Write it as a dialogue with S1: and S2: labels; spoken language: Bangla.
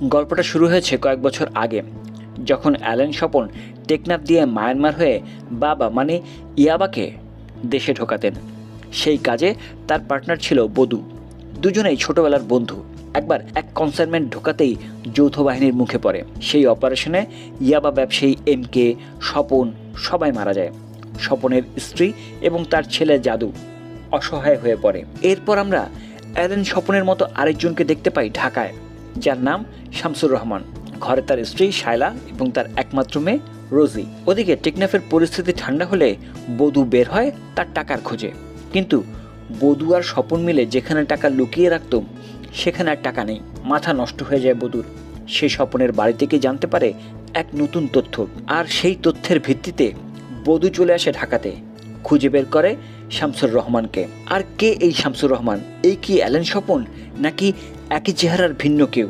S1: গল্পটা শুরু হয়েছে কয়েক বছর আগে, যখন অ্যালেন স্বপন টেকনাফ দিয়ে মায়ানমার হয়ে বাবা মানে ইয়াবাকে দেশে ঢোকাতেন। সেই কাজে তার পার্টনার ছিল বধু। দুজনেই ছোটবেলার বন্ধু। একবার এক কনসাইনমেন্ট ঢোকাতেই যৌথ বাহিনীর মুখে পড়ে। সেই অপারেশনে ইয়াবা ব্যবসায়ী এম কে, স্বপন সবাই মারা যায়। স্বপনের স্ত্রী এবং তার ছেলে জাদু অসহায় হয়ে পড়ে। এরপর আমরা অ্যালেন স্বপনের মতো আরেকজনকে দেখতে পাই ঢাকায়। যার নাম শামসুর রহমান। ঘরে তার স্ত্রী শায়লা এবং তার একমাত্র মেয়ে রোজি। ওদিকে টেকনাফের পরিস্থিতি ঠান্ডা হলে বধু বের হয় তার টাকার খোঁজে। কিন্তু বধু আর স্বপন মিলে যেখানে টাকা লুকিয়ে রাখত, সেখানে আর টাকা নেই। মাথা নষ্ট হয়ে যায় বধুর। সে স্বপনের বাড়ি থেকে জানতে পারে এক নতুন তথ্য। আর সেই তথ্যের ভিত্তিতে বধু চলে আসে ঢাকাতে। খুঁজে বের করে শামসুর রহমানকে। আর কে এই শামসুর রহমান? এই কি অ্যালেন স্বপন? নাকি একই চেহারার ভিন্ন কেউ?